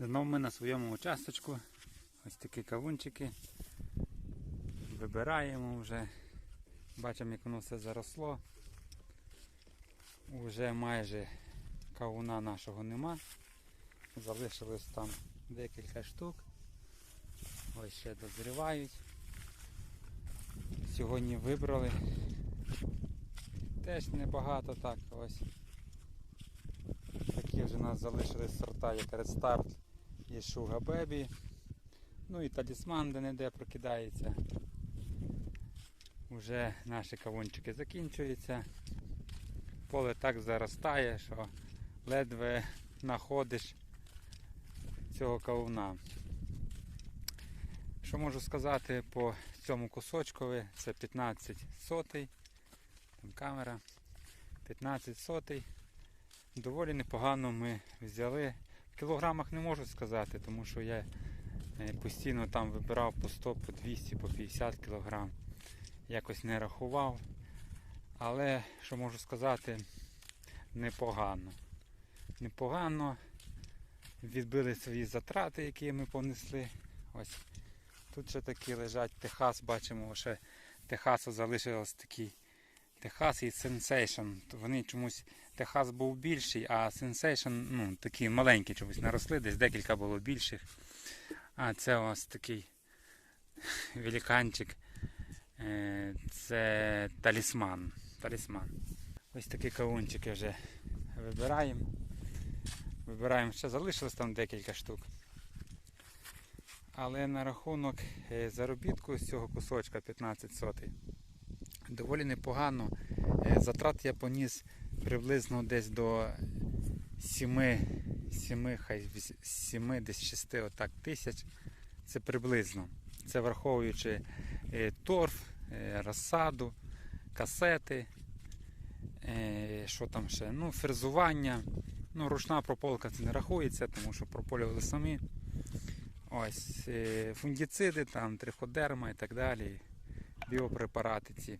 Знову ми на своєму участочку. Ось такі кавунчики. Вибираємо вже. Бачимо, як воно все заросло. Уже майже кавуна нашого нема. Залишилось там декілька штук. Ось ще дозрівають. Сьогодні вибрали. Теж небагато так ось. Такі вже у нас залишились сорта, як Red Start і Sugar Baby. Ну і талісман де не де прокидається. Уже наші кавунчики закінчуються. Поле так заростає, що ледве знаходиш цього кавуна. Що можу сказати по цьому кусочкові? Це 15 сотий. Там камера. 15 сотий. Доволі непогано ми взяли. Кілограмах не можу сказати, тому що я е, постійно там вибирав по 100, по 200, по 50 кілограм. Якось не рахував. Але що можу сказати, непогано. Непогано. Відбили свої затрати, які ми понесли. Ось тут ще такі лежать Техас, бачимо, ще Техасу залишилось такий Техас і. То Вони чомусь Техас був більший, а Sensation ну, такі маленькі чомусь наросли, десь декілька було більших. А це ось такий великанчик. Е, Це талісман. талісман. Ось такі кавунчики вже вибираємо. Вибираємо, ще залишилось там декілька штук. Але на рахунок е, заробітку з цього кусочка 15 сотий доволі непогано. Е, Затрат я поніс приблизно десь до 7, 7 хай 7, десь 6 отак, тисяч. Це приблизно. Це враховуючи е, торф, е, розсаду, касети, е, що там ще, ну, фрезування. Ну, ручна прополка це не рахується, тому що прополювали самі. Ось фунгіциди, там, триходерма і так далі. Біопрепарати ці.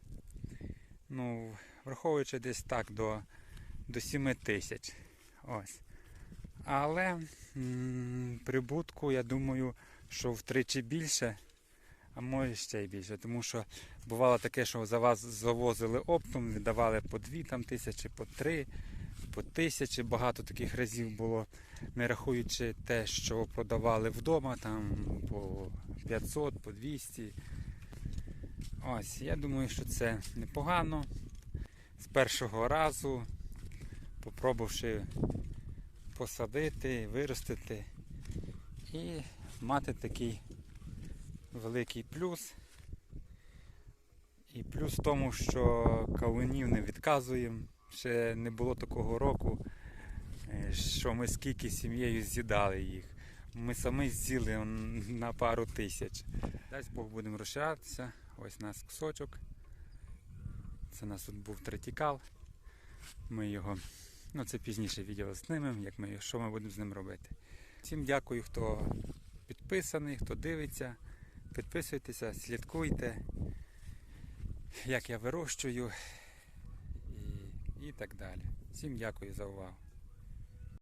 Ну, враховуючи десь так до, до 7 тисяч. Ось. Але м, прибутку, я думаю, що втричі більше, а може ще й більше. Тому що бувало таке, що за вас завозили оптом, віддавали по 2 там, тисячі, по 3, по тисячі. Багато таких разів було, не рахуючи те, що продавали вдома, там по 500, по 200. Ось, я думаю, що це непогано. З першого разу, попробувавши посадити, виростити і мати такий великий плюс. І плюс в тому, що кавунів не відказуємо. Ще не було такого року, е, що ми скільки сім'єю з'їдали їх. Ми самі з'їли на пару тисяч. Дасть Бог будемо розширатися. Ось у нас кусочок. Це у нас тут був третікал. Ми його, ну це пізніше відео знімемо, як ми, що ми будемо з ним робити. Всім дякую, хто підписаний, хто дивиться. Підписуйтеся, слідкуйте, як я вирощую і, і так далі. Всім дякую за увагу.